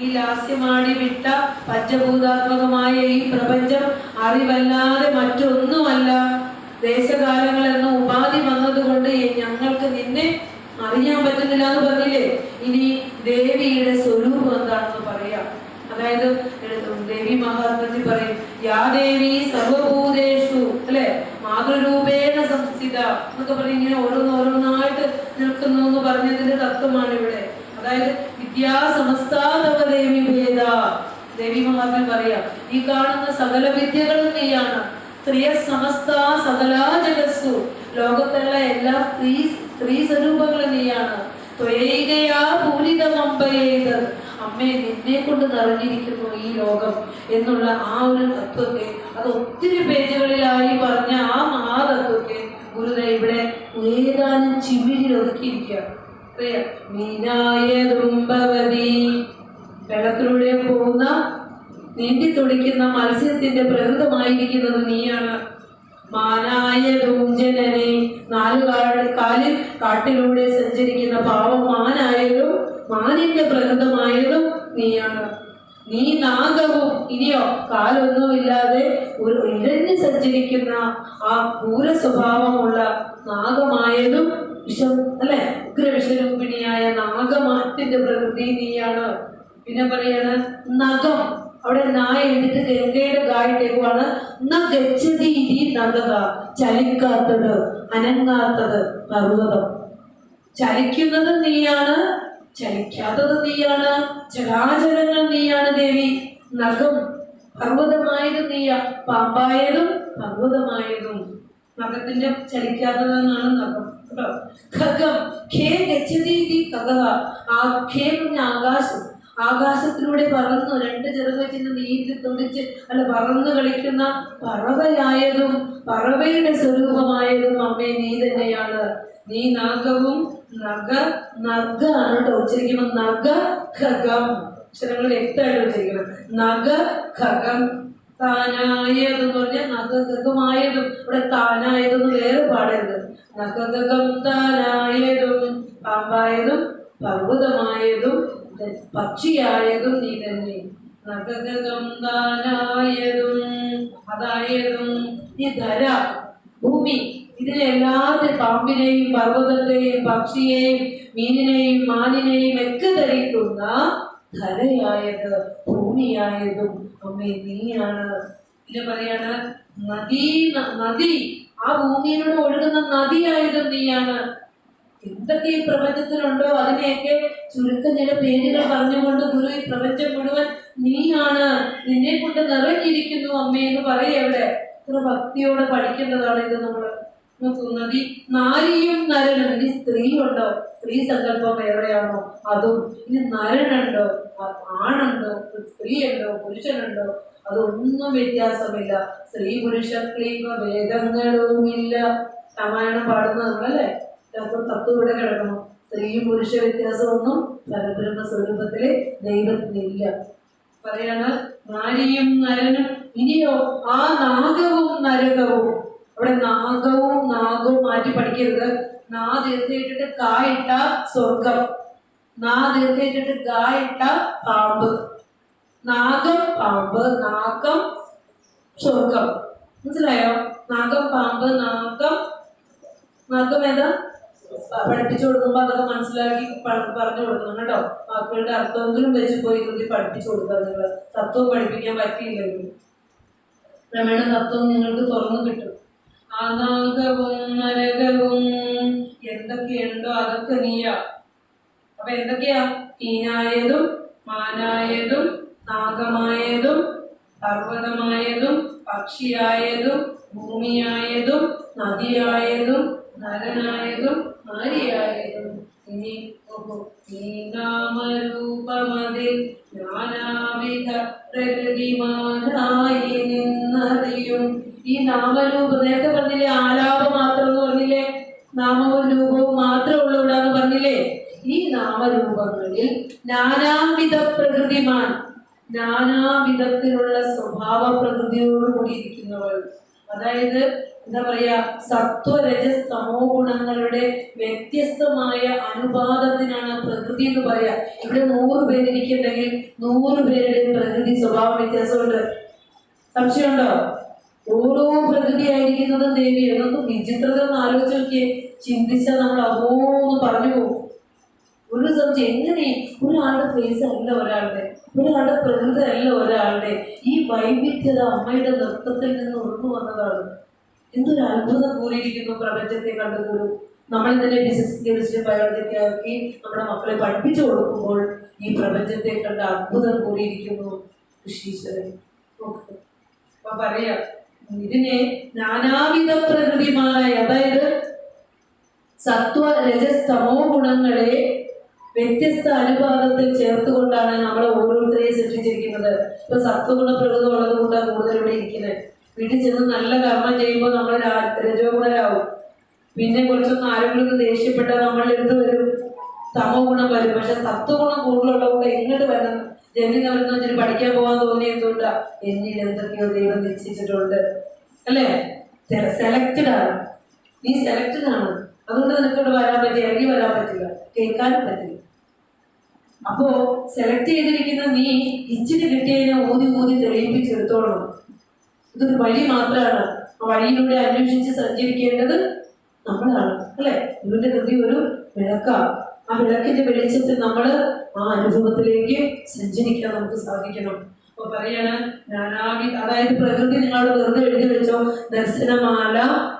ഈ ലാസ്യമാടി വിട്ട പഞ്ചഭൂതാത്മകമായ ഈ പ്രപഞ്ചം അറിവല്ലാതെ മറ്റൊന്നുമല്ല. ദേശകാലങ്ങൾ എന്ന ഉപാധി വന്നതുകൊണ്ട് ഞങ്ങൾക്ക് നിന്നെ അറിയാൻ പറ്റുന്നില്ല എന്ന് പറഞ്ഞില്ലേ? ഇനി ദേവിയുടെ സ്വരൂപം എന്താണെന്ന് പറയാം. അതായത് ദേവി മഹാത്മത്തിൽ പറയും യാ ദേവി സർവഭൂതേഷു അല്ലെ? മാതൃരൂപേണ സംസ്ഥിത എന്നൊക്കെ പറഞ്ഞ് ഇങ്ങനെ ഓരോന്നോരോന്നായിട്ട് നിൽക്കുന്നു എന്ന് പറഞ്ഞതിന്റെ തത്വമാണ് ഇവിടെ അതായത് വിദ്യാസമസ്താതവദേവി സമസ്താതവ ദേവി ഭേദ. ദേവി മഹാത്മൻ പറയാം. ഈ കാണുന്ന സകല വിദ്യകളും നീയാണ്. സ്ത്രീയ സമസ്ത സകലാ ജഗസ്സു. ലോകത്തുള്ള എല്ലാ സ്ത്രീ സ്ത്രീ സ്വരൂപങ്ങളും നീയാണ്. അമ്മേ നിന്നെ കൊണ്ട് നിറഞ്ഞിരിക്കുന്നു ഈ ലോകം എന്നുള്ള ആ ഒരു തത്വത്തെ. അത് ഒത്തിരി പേജുകളിലായി പറഞ്ഞ ആ മഹാതത്വത്തെ ഗുരുദേവ ഇവിടെ ഏതാനും ചിമിരിൽ ഒതുക്കിയിരിക്കുക വെള്ളത്തിലൂടെ പോകുന്ന നീന്തി തുടിക്കുന്ന മത്സ്യത്തിന്റെ പ്രകൃതമായിരിക്കുന്നത് നീയാണ്. മാനായ ദൂഞ്ചനനെ നാല് കാലിൽ കാട്ടിലൂടെ സഞ്ചരിക്കുന്ന പാവം മാനായതും മാനിന്റെ പ്രകൃതമായതും നീയാണ്. നീ നാഗവും ഇനിയോ കാലൊന്നുമില്ലാതെ ഒരു ഇഴഞ്ഞു സഞ്ചരിക്കുന്ന ആ ക്രൂര സ്വഭാവമുള്ള നാഗമായതും വിഷം അല്ലെ? ഉഗ്രവിഷരൂപിണിയായ നാഗമാറ്റിന്റെ പ്രകൃതി നീയാണ്. പിന്നെ പറയാണ് നഖം. അവിടെ നായ എഴുതിട്ട് ഗംഗയുടെ ഗായിട്ടേക്കുവാണ് ഗച്ഛതി ഇതി ചലിക്കാത്തത് അനങ്ങാത്തത് പർവതം. ചലിക്കുന്നത് നീയാണ് ചലിക്കാത്തത് നീയാണ്. ചരാചരങ്ങൾ നീയാണ് ദേവി. നഖം പർവതമായത് നീയ. പാമ്പായതും പർവതമായതും. നഖത്തിന്റെ ചലിക്കാത്തതെന്നാണ് നഖം. ഖഗം ഖേ ഗച്ഛതി ഖഗഃ ആ ഖേ പറഞ്ഞ ആകാശം. ആകാശത്തിലൂടെ പറന്നു രണ്ട് ചെറുക വെച്ചിട്ട് നീന്തി തുടിച്ച് അല്ല പറന്നു കളിക്കുന്ന പറവയായതും പറവയുടെ സ്വരൂപമായതും അമ്മേ നീ തന്നെയാണ്. നീ നാഗവും നഗ നഗ ആണ് കേട്ടോ ഉച്ചരിക്കുമ്പോൾ നഗ ഖഗം. അക്ഷരങ്ങൾ വ്യക്തമായിട്ട് ഉച്ചരിക്കണം നഗ ഖഗം. താനായതെന്ന് പറഞ്ഞാൽ നഗഗമായതും ഇവിടെ താനായതെന്ന് വേറെ പാടരുത്. നഗഗം താനായതും പാമ്പായതും പർവതമായതും പക്ഷിയായതും നീ തന്നെ. നഗഗം താനായതും അതായതും നീ ധര ഭൂമി എല്ലാത്തിനും പാമ്പിനെയും പർവതത്തെയും പക്ഷിയെയും മീനിനെയും മാനിനെയും ഒക്കെ ധരിക്കുന്ന ധരയായത്. ഭൂമിയായതും അമ്മേ നീയാണ്. പിന്നെ പറയാണ് നദീ നദി ആ ഭൂമിയിലൂടെ ഒഴുകുന്ന നദിയായതും നീയാണ്. എന്തൊക്കെ ഈ പ്രപഞ്ചത്തിലുണ്ടോ? അതിനെയൊക്കെ ചുരുക്കം ചില പേരുകൾ പറഞ്ഞുകൊണ്ട് ഗുരു ഈ പ്രപഞ്ചം മുഴുവൻ നീയാണ്. നിന്നെ കൊണ്ട് നിറഞ്ഞിരിക്കുന്നു അമ്മയെന്ന് പറയവിടെ ഇത്ര ഭക്തിയോടെ പഠിക്കേണ്ടതാണ് ഇത് നമ്മൾ നദി നാരിയും നരനും. ഇനി സ്ത്രീ ഉണ്ടോ സ്ത്രീ സങ്കല്പം വേറെയാണോ? അതും. ഇനി നരനുണ്ടോ? ആണുണ്ടോ? സ്ത്രീ ഉണ്ടോ പുരുഷനുണ്ടോ? അതൊന്നും വ്യത്യാസമില്ല. സ്ത്രീ പുരുഷ ക്ലീമ ഭേദങ്ങളുമില്ല. രാമായണം പാടുന്നത് നമ്മളല്ലേ? തത്വം ഇവിടെ കിടക്കണം സ്ത്രീ പുരുഷ വ്യത്യാസമൊന്നും പരബ്രഹ്മ സ്വരൂപത്തിലെ ദൈവത്തിനില്ല പറയാണ് നാരിയും നരനും ഇനിയോ ആ നാഗവും നരകവും അവിടെ നാഗവും നാഗവും മാറ്റി പഠിക്കരുത്. നാ തീർത്തിട്ടിട്ട് കായിട്ട സ്വർഗം. നാ തീർത്തിട്ടിട്ട് ഗായിട്ട പാമ്പ്. നാഗം പാമ്പ് നാഗം സ്വർഗം. മനസ്സിലായോ? നാഗം പാമ്പ് നാഗം. നാഗം ഏതാ? പഠിപ്പിച്ചു കൊടുക്കുമ്പോ അതൊക്കെ മനസ്സിലാക്കി പറഞ്ഞു കൊടുക്കണം കേട്ടോ. വാക്കുകളുടെ അർത്ഥമെങ്കിലും വെച്ച് പോയി കൃതി പഠിപ്പിച്ചു കൊടുക്കുക നിങ്ങൾ. തത്വം പഠിപ്പിക്കാൻ പറ്റിയില്ലെങ്കിൽ ക്രമേണ തത്വം നിങ്ങൾക്ക് തുറന്നു കിട്ടും. അനാഗവും നരകവും. എന്തൊക്കെയുണ്ടോ അതൊക്കെ നീയാ. അപ്പൊ എന്തൊക്കെയാ? ഹീനായതും മാനായതും നാഗമായതും പർവതമായതും പക്ഷിയായതും ഭൂമിയായതും നദിയായതും നരനായതും നാരിയായതും ഈ നാനാവിധ പ്രകൃതിമാനായി ഈ നാമരൂപം നേരത്തെ പറഞ്ഞില്ലേ ആലാപം മാത്രം എന്ന് പറഞ്ഞില്ലേ? നാമവും രൂപവും മാത്രമേ ഉള്ളൂ പറഞ്ഞില്ലേ? ഈ നാമരൂപങ്ങളിൽ നാനാവിധ പ്രകൃതിമാൻ നാനാവിധത്തിലുള്ള സ്വഭാവ പ്രകൃതിയോട് കൂടിയിരിക്കുന്നവൾ അതായത് എന്താ പറയാ സത്വരജ തമോ ഗുണങ്ങളുടെ വ്യത്യസ്തമായ അനുപാതത്തിനാണ് പ്രകൃതി എന്ന് പറയാ. ഇവിടെ നൂറ് പേരിരിക്കുന്നുണ്ടെങ്കിൽ നൂറ് പേരുടെ പ്രകൃതി സ്വഭാവ വ്യത്യാസമുണ്ട്. സംശയമുണ്ടോ? ഓരോ പ്രകൃതി ആയിരിക്കുന്നതും ദേവി. എന്നൊന്ന് വിചിത്രത ഒന്ന് ആലോചിച്ച് നോക്കിയേ. ചിന്തിച്ചാൽ നമ്മൾ അഹോന്ന് പറഞ്ഞു പോകും. ഒരു സംശയം എങ്ങനെ? ഒരാളുടെ ഫേസ് അല്ല ഒരാളുടെ. ഒരാളുടെ പ്രകൃതി അല്ല ഒരാളുടെ. ഈ വൈവിധ്യത അമ്മയുടെ നൃത്തത്തിൽ നിന്ന് ഉറന്നു വന്നതാണ്. എന്തൊരു അത്ഭുതം കൂടിയിരിക്കുന്നു പ്രപഞ്ചത്തെ കണ്ടുകൂടും നമ്മൾ തന്നെ ബിസിനസ് കെമിസ്ട്രി നമ്മുടെ മക്കളെ പഠിപ്പിച്ചു കൊടുക്കുമ്പോൾ ഈ പ്രപഞ്ചത്തെ കണ്ട അത്ഭുതം കൂടിയിരിക്കുന്നു കൃഷീശ്വരൻ. അപ്പൊ പറയാ ഇതിനെ നാനാവിധ പ്രകൃതിമാരായ അതായത് സത്വ രജസ്തമോ ഗുണങ്ങളെ വ്യത്യസ്ത അനുപാതത്തിൽ ചേർത്തുകൊണ്ടാണ് നമ്മളെ ഓരോരുത്തരെയും സൃഷ്ടിച്ചിരിക്കുന്നത്. ഇപ്പൊ സത്വഗുണ പ്രകൃതം ഉള്ളത് കൊണ്ടാണ് കൂടുതൽ ഇരിക്കുന്നത്. വീട്ടിൽ ചെന്ന് നല്ല കർമ്മം ചെയ്യുമ്പോൾ നമ്മൾ രജോഗുണരാകും പിന്നെ കുറച്ചൊന്ന് ആരെങ്കിലും ദേഷ്യപ്പെട്ടാൽ നമ്മളുടെ അടുത്ത് വരും? തമോ ഗുണം വരും. പക്ഷെ സത്വഗുണം കൂടുതലുള്ളവർക്ക് എങ്ങോട്ട് വരണം? ജന്മി വരുന്ന വെച്ചിട്ട് പഠിക്കാൻ പോകാൻ തോന്നി എന്തുകൊണ്ടാ? എന്നിൽ എന്തൊക്കെയോ ദൈവം നിശ്ചയിച്ചിട്ടുണ്ട്. അല്ലേ? സെലക്റ്റഡ് ആണ്. നീ സെലക്റ്റഡ് ആണ്. അതുകൊണ്ട് നിനക്ക് ഇവിടെ വരാൻ പറ്റില്ല ഇറങ്ങി വരാൻ പറ്റില്ല. കേൾക്കാനും പറ്റില്ല. അപ്പോ സെലക്ട് ചെയ്തിരിക്കുന്ന നീ ഇച്ചിരി കിട്ടിയതിനെ ഊതി ഊതി തെളിയിപ്പിച്ചെടുത്തോളണം. ഇതൊരു വഴി മാത്രമാണ് ആ വഴിയിലൂടെ അന്വേഷിച്ച് സഞ്ചരിക്കേണ്ടത് നമ്മളാണ് അല്ലെ? ഇവന്റെ കൃതി ഒരു വിളക്കാണ്. ആ വിളക്കിന്റെ വെളിച്ചത്തിൽ നമ്മൾ ആ അനുഭവത്തിലേക്ക് സഞ്ചരിക്കാൻ നമുക്ക് സാധിക്കണം. അപ്പൊ പറയാണ് നാനാവി അതായത് പ്രകൃതി നിങ്ങൾ വെറുതെ എഴുതി വെച്ചോ ദർശനമാല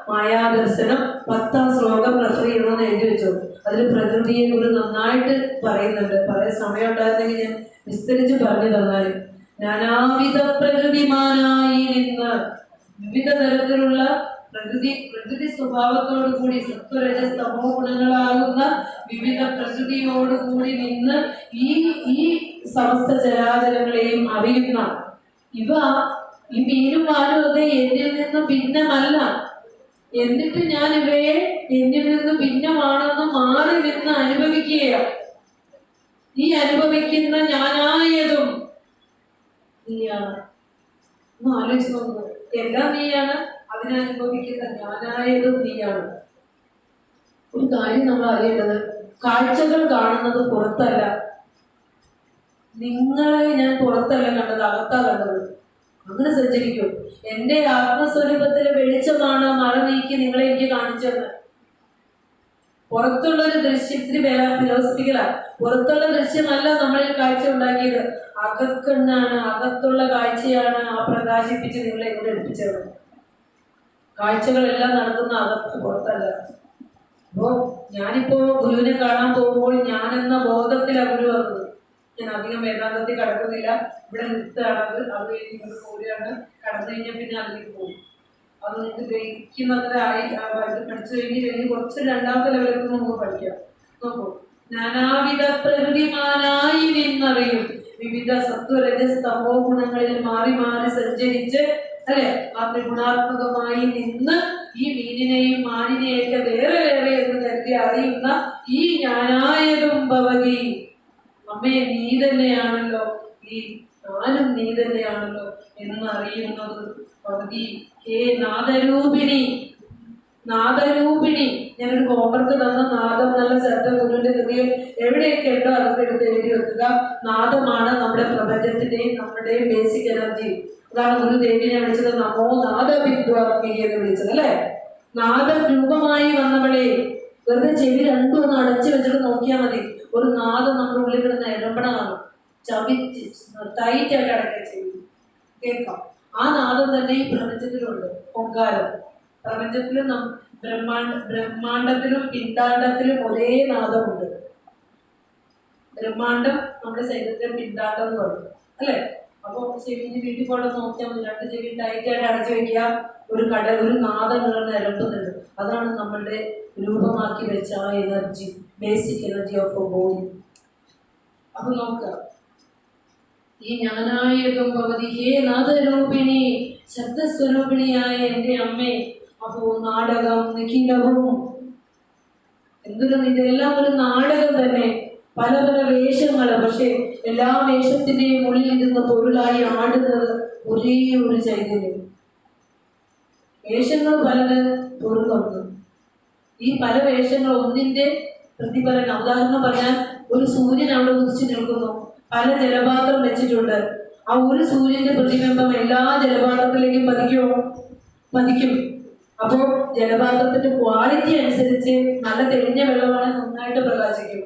മായാദർശനം പത്താം ശ്ലോകം റെഫർ ചെയ്യണമെന്ന് എഴുതി വെച്ചോ. അതിൽ പ്രകൃതിയെ കുറിച്ച് നന്നായിട്ട് പറയുന്നുണ്ട്. പറയാൻ സമയം ഉണ്ടായിരുന്നെങ്കിൽ ഞാൻ വിസ്തരിച്ച് പറഞ്ഞു തന്നാലും നാനാവിധ പ്രകൃതിമാനായി നിന്ന് വിവിധ തരത്തിലുള്ള പ്രകൃതി പ്രകൃതി സ്വഭാവത്തോടു കൂടി സത്വരജസ് തമോ ഗുണങ്ങളാകുന്ന വിവിധ പ്രകൃതിയോടുകൂടി നിന്ന് ഈ ഈ സമസ്ത ചരാചരങ്ങളെയും അറിയുന്ന ഇവ ഈ മീനും വാനും ഒക്കെ എന്നിൽ നിന്ന് ഭിന്നമല്ല. എന്നിട്ട് ഞാൻ ഇവയെ എന്നിൽ നിന്ന് ഭിന്നമാണെന്ന് മാറി നിന്ന് അനുഭവിക്കുകയാണ്. ഈ അനുഭവിക്കുന്ന ഞാനായതും നീയാണ് ആലോചിച്ച് നോക്കുന്നത് എല്ലാം നീയാണ് അതിനനുഭവിക്കുന്ന ഞാനായതും നീയാണ്. ഒരു കാര്യം നമ്മൾ അറിയേണ്ടത് കാഴ്ചകൾ കാണുന്നത് പുറത്തല്ല. നിങ്ങളെ ഞാൻ പുറത്തല്ല കണ്ടത് അകത്താ കണ്ടത്. അങ്ങനെ സഞ്ചരിക്കും. എന്റെ ആത്മസ്വരൂപത്തിലെ വെളിച്ചമാണ് മഴ നീക്കി നിങ്ങളെ എനിക്ക് കാണിച്ചത് പുറത്തുള്ള ഒരു ദൃശ്യത്തിന് പേരാ ഫിലോസഫിക്കലാ പുറത്തുള്ള ദൃശ്യമല്ല നമ്മളിൽ കാഴ്ച ഉണ്ടാക്കിയത്. അകക്കണ്ണാണ് അകത്തുള്ള കാഴ്ചയാണ് ആ പ്രകാശിപ്പിച്ച് നിങ്ങളെ ഇവിടെ എടുപ്പിച്ചത്. കാഴ്ചകളെല്ലാം നടക്കുന്ന അകത്ത് പുറത്തല്ല. അപ്പോ ഞാനിപ്പോ ഗുരുവിനെ കാണാൻ പോകുമ്പോൾ ഞാൻ എന്ന ബോധത്തിലാണ് ഗുരു വന്നത്. ഞാൻ അധികം വേദാന്തത്തിൽ കടക്കുന്നില്ല. ഇവിടെ നിർത്തുകയാണത് അത് കഴിഞ്ഞ് ഇങ്ങോട്ട് പോരുകയാണ് കടന്നു കഴിഞ്ഞാൽ പിന്നെ അതിലേക്ക് പോകും. അത് നിങ്ങൾക്ക് ഗ്രഹിക്കുന്നത്ര ആയി പഠിച്ചു കഴിഞ്ഞ് കഴിഞ്ഞ് കുറച്ച് രണ്ടാമത്തെ ലെവലൊക്കെ നമുക്ക് പഠിക്കാം. നോക്കൂ. നാനാവിധ പ്രകൃതിമാനായി നിന്നറിയും. വിവിധ സത്വരജസ് തമോ ഗുണങ്ങളിൽ മാറി മാറി സഞ്ചരിച്ച് അല്ലെ? ആ ത്രിഗുണാത്മകമായി നിന്ന് ഈ മീനിനെയും മാനിനെയൊക്കെ വേറെ വേറെ എന്ന് കരുതി അറിയുന്ന ഈ ഞാനായതും ഭവതി. അമ്മയെ നീ തന്നെയാണല്ലോ. ഈ ഞാനും നീ തന്നെയാണല്ലോ എന്നറിയുന്നത് ഭവതി. ഹേ നാദരൂപിണി. നാദരൂപിണി. ഞാനൊരു ഹോംവർക്ക് തന്ന നാദം നല്ല ശ്രദ്ധ ഗുരുവിന്റെ ഹൃദയം എവിടെയൊക്കെ ഉണ്ടോ അതൊക്കെ എടുത്ത് എഴുതി വെക്കുക. നാദമാണ് നമ്മുടെ പ്രപഞ്ചത്തിന്റെയും നമ്മുടെയും ബേസിക് എനർജി അതാണ് ഗുരു ദേവിനെ വിളിച്ചത് നമോ നാദവിദ്വാത്മി എന്ന് വിളിച്ചത് അല്ലെ? നാദരൂപമായി വന്നവളെ വെറുതെ ചെവി രണ്ടും ഒന്ന് അടച്ചു വെച്ചിട്ട് നോക്കിയാൽ മതി. ഒരു നാദം നമ്മുടെ ഉള്ളിൽ കിടന്ന് ഇടപെടാണ് ചവി ടൈറ്റായിട്ട് അടക്കുക ചെവി കേൾക്കാം. ആ നാദം തന്നെ ഈ പ്രപഞ്ചത്തിലുണ്ട്. ഓങ്കാരം പ്രപഞ്ചത്തിലും ബ്രഹ്മാണ്ട ബ്രഹ്മാണ്ടത്തിലും പിണ്ടാണ്ടത്തിലും ഒരേ നാദമുണ്ട്. ബ്രഹ്മാണ്ടം നമ്മുടെ ശരീരത്തിലെ പിണ്ടാണ്ടം എന്ന് പറയും. അല്ലേ? അപ്പോൾ ചെവിന് വീട്ടിൽ പോലെ നോക്കിയാൽ മതി. രണ്ട് ചെവി ടൈറ്റായിട്ട് അടച്ചു വെക്കുക. ഒരു കട ഒരു നാദം നിങ്ങൾ നിരമ്പുന്നുണ്ട്. അതാണ് നമ്മളുടെ രൂപമാക്കി വെച്ച ആ energy basic energy of body അപ്പൊ നോക്കുക. ഈ ജ്ഞാനായകം ഭവതി ഹേ നാദരൂപിണി ശബ്ദസ്വരൂപിണിയായ എന്റെ അമ്മേ അപ്പോ നാടകം നിഖിലവും. എന്തൊരു ഇതെല്ലാം ഒരു നാടകം തന്നെ? പല പല വേഷങ്ങൾ പക്ഷെ എല്ലാ വേഷത്തിന്റെയും ഉള്ളിൽ ഇരുന്ന പൊരുളായി ആടുന്നത് ഒരേ ഒരു ചൈതന്യം. വേഷങ്ങൾ പലത് പൊരുളുണ്ട്. ഈ പല വേഷങ്ങൾ ഒന്നിന്റെ പ്രതിഫലനം ഉദാഹരണം പറഞ്ഞാൽ ഒരു സൂര്യൻ അവിടെ ഉദിച്ചു നിൽക്കുന്നു. പല ജലപാത്രം വെച്ചിട്ടുണ്ട്. ആ ഒരു സൂര്യന്റെ പ്രതിബിംബം എല്ലാ ജലപാത്രത്തിലേക്കും പതിക്കോ? പതിക്കും. അപ്പോൾ ജലപാത്രത്തിന്റെ ക്വാളിറ്റി അനുസരിച്ച് നല്ല തെളിഞ്ഞ വെള്ളമാണ് നന്നായിട്ട് പ്രകാശിക്കും.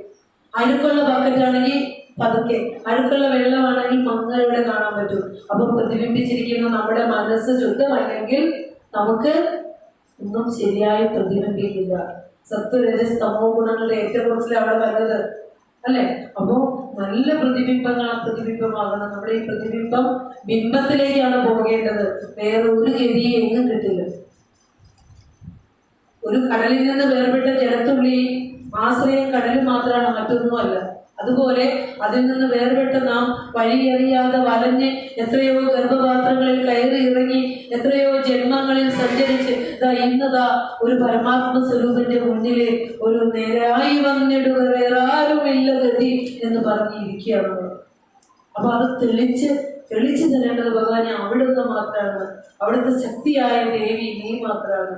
അഴുക്കുള്ള ബക്കറ്റ് ആണെങ്കിൽ പതുക്കെ. അഴുക്കുള്ള വെള്ളമാണെങ്കിൽ മങ്ങളുടെ കാണാൻ പറ്റും. അപ്പൊ പ്രതിബിംബിച്ചിരിക്കുന്ന നമ്മുടെ മനസ്സ് ശുദ്ധമല്ലെങ്കിൽ നമുക്ക് ഒന്നും ശരിയായി പ്രതിബിംബിക്കില്ല. സത്വരജ തമോ ഗുണങ്ങളുടെ ഏറ്റക്കുറച്ചിൽ അവിടെ വരുന്നത്. അല്ലെ? അപ്പോ നല്ല പ്രതിബിംബങ്ങളാണ് പ്രതിബിംബമാകണം നമ്മുടെ ഈ പ്രതിബിംബം ബിംബത്തിലേക്കാണ് പോകേണ്ടത്. വേറെ ഒരു ഗതിയെ എങ്ങും കിട്ടില്ല. ഒരു കടലിൽ നിന്ന് വേർപെട്ട ജലത്തുള്ളി ആശ്രയം കടൽ മാത്രമാണ് മറ്റൊന്നുമല്ല. അതുപോലെ അതിൽ നിന്ന് വേർപെട്ട് നാം വഴിയറിയാതെ വലഞ്ഞ് എത്രയോ ഗർഭപാത്രങ്ങളിൽ കയറി ഇറങ്ങി എത്രയോ ജന്മങ്ങളിൽ സഞ്ചരിച്ച് ഇന്നതാ ഒരു പരമാത്മ സ്വരൂപന്റെ മുന്നിലെ ഒരു നേരായി വന്നിടുക വേറാരുമില്ല ഗതി എന്ന് പറഞ്ഞിരിക്കുകയാണ്. അപ്പൊ അത് തെളിച്ച് തെളിച്ചു തരേണ്ടത് ഭഗവാനെ അവിടുന്ന് മാത്രമാണ് അവിടുത്തെ ശക്തിയായ ദേവി നീ മാത്രമാണ്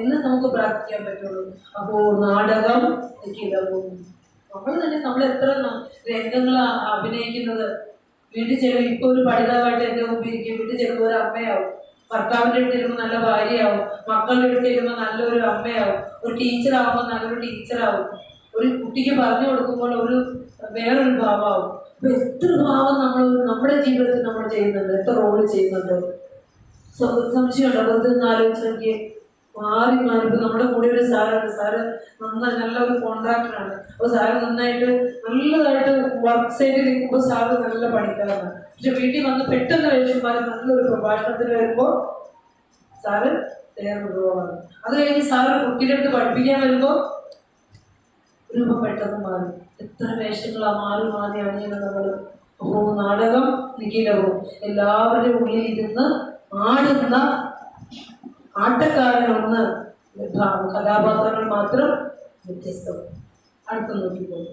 എന്ന് നമുക്ക് പ്രാർത്ഥിക്കാൻ പറ്റുള്ളൂ. അപ്പോ നാടകം കിടവും നമ്മൾ തന്നെ നമ്മൾ എത്ര ന- അഭിനയിക്കുന്നത്. വീട്ടിൽ ചെല്ലും ഇപ്പൊ ഒരു പഠിതാവായിട്ട് എന്റെ മുമ്പിൽ ഇരിക്കും. വീട്ടിൽ ചെല്ലുമ്പോൾ ഒരു അമ്മയാവും. ഭർത്താവിന്റെ അടുത്ത് ചെല്ലുമ്പോൾ നല്ല ഭാര്യയാവും. മക്കളുടെ അടുത്ത് ചെല്ലുമ്പോൾ നല്ലൊരു അമ്മയാവും. ഒരു ടീച്ചറാവുമ്പോൾ നല്ലൊരു ടീച്ചറാവും ഒരു കുട്ടിക്ക് പറഞ്ഞു കൊടുക്കുമ്പോൾ ഒരു വേറൊരു ഭാവമാവും അപ്പൊ എത്ര ഭാവം നമ്മൾ നമ്മുടെ ജീവിതത്തിൽ നമ്മൾ ചെയ്യുന്നുണ്ട്? എത്ര റോൾ ചെയ്യുന്നുണ്ട്? സംശയമുണ്ടോ? വെറുതെ ഒന്ന് ആലോചിച്ച് നോക്കിയേ. മാറി മാറി. നമ്മുടെ കൂടെ ഒരു സാറുണ്ട് സാറ് നന്നായി നല്ല ഒരു കോൺട്രാക്ടറാണ് അപ്പൊ സാറ് നന്നായിട്ട് നല്ലതായിട്ട് വർക്ക് സൈറ്റിൽ നിൽക്കുമ്പോൾ സാറ് നല്ല പണിക്കാരനാണ് പക്ഷെ വീട്ടിൽ വന്ന് പെട്ടെന്ന് വേഷന്മാർ നല്ലൊരു പ്രഭാഷണത്തിൽ വരുമ്പോൾ സാറ് റോളാണ് അത് കഴിഞ്ഞ് സാറ് കുട്ടിയുടെ അടുത്ത് പഠിപ്പിക്കാൻ വരുമ്പോൾ രൂപം പെട്ടെന്ന് മാറി. എത്ര വേഷങ്ങളാ മാറി മാറി നമ്മൾ ഓ നാടകം നിഖിലവും. എല്ലാവരുടെ ഉള്ളിൽ ഇരുന്ന് ആടുന്ന ആട്ടക്കാരനൊന്ന് കഥാപാത്രങ്ങൾ മാത്രം വ്യത്യസ്തം അടുത്ത നോക്കിക്കോളൂ.